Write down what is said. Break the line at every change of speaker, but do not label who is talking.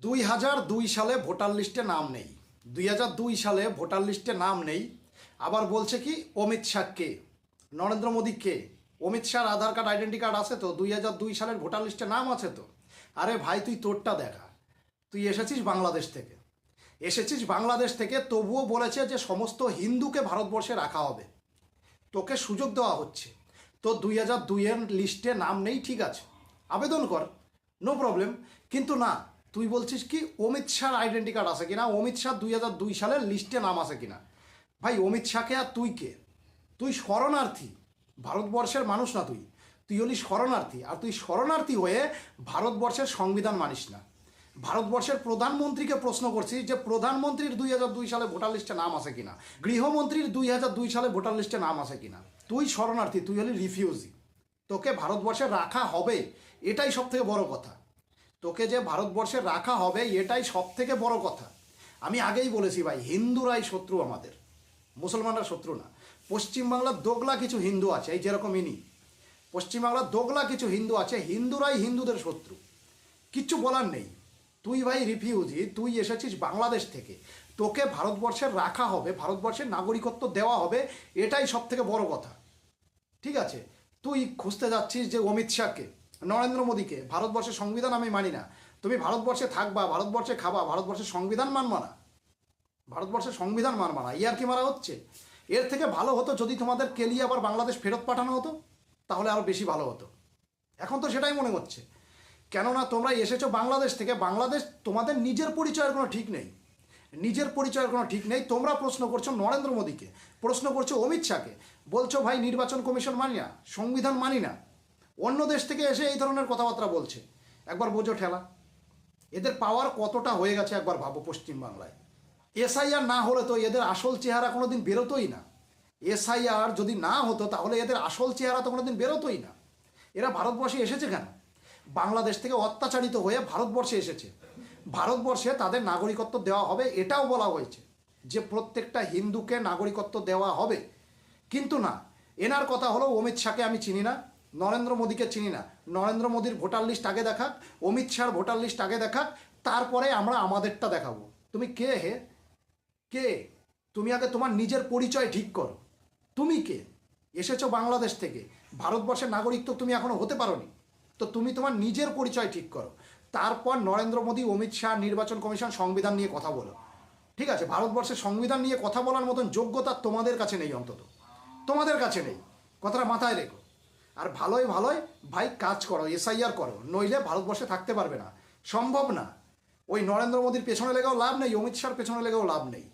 দুই হাজার দুই সালে ভোটার লিস্টে নাম নেই। দুই হাজার দুই সালে ভোটার লিস্টে নাম নেই। আবার বলছে কি, অমিত শাহ কে? নরেন্দ্র মোদী কে? অমিত শাহর আধার কার্ড, আইডেন্টি কার্ড আছে তো? দুই হাজার দুই সালের ভোটার লিস্টে নাম আছে তো? আরে ভাই, তুই তোরটা দেখা। তুই এসেছিস বাংলাদেশ থেকে। এসেছিস বাংলাদেশ থেকে, তবুও বলেছে যে সমস্ত হিন্দুকে ভারতবর্ষে রাখা হবে। তোকে সুযোগ দেওয়া হচ্ছে। তো দুই হাজার দুইয়ের লিস্টে নাম নেই, ঠিক আছে। আবেদন কর, নো প্রবলেম। কিন্তু না তুই বলছিস কি অমিত শাহর আইডেন্টি কার্ড আছে কিনা? অমিত শাহ দুই হাজার দুই সালের লিস্টে নাম আছে কিনা? ভাই, অমিত শাহকে আর তুই কে? তুই শরণার্থী। ভারতবর্ষের মানুষ না তুই। তুই হলি শরণার্থী। আর তুই শরণার্থী হয়ে ভারতবর্ষের সংবিধান মানিস না। ভারতবর্ষের প্রধানমন্ত্রীকে প্রশ্ন করছিস যে প্রধানমন্ত্রীর দুই হাজার দুই সালে ভোটার লিস্টে নাম আছে কিনা? গৃহমন্ত্রীর দুই হাজার দুই সালে ভোটার লিস্টে নাম আছে কিনা? তুই শরণার্থী, তুই হলি রিফিউজি তোকে ভারতবর্ষে রাখা হবে। এটাই সব থেকে বড় কথা। তোকে যে ভারতবর্ষে রাখা হবে, এটাই সব থেকে বড় কথা। আমি আগেই বলেছি ভাই, হিন্দুরাই শত্রু আমাদের। মুসলমানরা শত্রু না। পশ্চিমবাংলার দোগলা কিছু হিন্দু আছে, এই যেরকম ইনি। পশ্চিমবাংলার দোগলা কিছু হিন্দু আছে, হিন্দুরাই হিন্দুদের শত্রু। কিচ্ছু বলার নেই। তুই ভাই রিফিউজি তুই এসেছিস বাংলাদেশ থেকে। তোকে ভারতবর্ষের রাখা হবে ভারতবর্ষের নাগরিকত্ব দেওয়া হবে, এটাই সব থেকে বড় কথা। ঠিক আছে? তুই খুঁজতে যাচ্ছিস যে অমিত শাহকে। নরেন্দ্র মোদীকে, ভারতবর্ষের সংবিধান আমি মানি না। তুমি ভারতবর্ষে থাকবা, ভারতবর্ষে খাবা, ভারতবর্ষের সংবিধান মানবা না। ভারতবর্ষের সংবিধান মানবা না। ইয়ার কি মারা হচ্ছে? এর থেকে ভালো হতো যদি তোমাদের কেলিয়ে আবার বাংলাদেশ ফেরত পাঠানো হতো, তাহলে আরও বেশি ভালো হতো। এখন তো সেটাই মনে হচ্ছে। কেননা তোমরা এসেছ বাংলাদেশ থেকে, বাংলাদেশ তোমাদের নিজের পরিচয়ের কোনো ঠিক নেই। নিজের পরিচয়ের কোনো ঠিক নেই। তোমরা প্রশ্ন করছ নরেন্দ্র মোদীকে, প্রশ্ন করছ অমিত শাহকে। বলছো, ভাই, নির্বাচন কমিশন মানি না, সংবিধান মানি না। অন্য দেশ থেকে এসে এই ধরনের কথাবার্তা বলছে। একবার বোঝো ঠেলা। এদের পাওয়ার কতটা হয়ে গেছে একবার ভাবো পশ্চিমবাংলায়। এসআইআর না হলে তো এদের আসল চেহারা কোনো দিন বেরোতোই না। এসআইআর যদি না হতো তাহলে এদের আসল চেহারা তো কোনো দিন বেরোতোই না। এরা ভারতবর্ষে এসেছে কেন? বাংলাদেশ থেকে অত্যাচারিত হয়ে ভারতবর্ষে এসেছে। ভারতবর্ষে তাদের নাগরিকত্ব দেওয়া হবে এটাও বলা হয়েছে যে প্রত্যেকটা হিন্দুকে নাগরিকত্ব দেওয়া হবে। কিন্তু না, এনার কথা হলো অমিত শাহকে আমি চিনি না। নরেন্দ্র মোদীকে চিনি না। নরেন্দ্র মোদীর ভোটার লিস্ট আগে দেখাক, অমিত শাহর ভোটার লিস্ট আগে দেখাক, তারপরে আমরা আমাদেরটা দেখাবো। তুমি কে হে? কে? তুমি আগে তোমার নিজের পরিচয় ঠিক করো। তুমি কে? এসেছ বাংলাদেশ থেকে। ভারতবর্ষের নাগরিক তো তুমি এখনও হতে পারোনি। তো তুমি তোমার নিজের পরিচয় ঠিক করো। তারপর নরেন্দ্র মোদী, অমিত শাহ, নির্বাচন কমিশন সংবিধান নিয়ে কথা বলো। ঠিক আছে? ভারতবর্ষের সংবিধান নিয়ে কথা বলার মতন যোগ্যতা তোমাদের কাছে নেই অন্তত। তোমাদের কাছে নেই। কথাটা মাথায় রেখো। আর ভালোই ভালোই ভাই কাজ করো এসআইআর করো, নইলে ভারতবর্ষে থাকতে পারবে না। সম্ভব না। ওই নরেন্দ্র মোদীর পেছনে লেগেও লাভ নেই, অমিত শাহর পেছনে লেগেও লাভ নেই।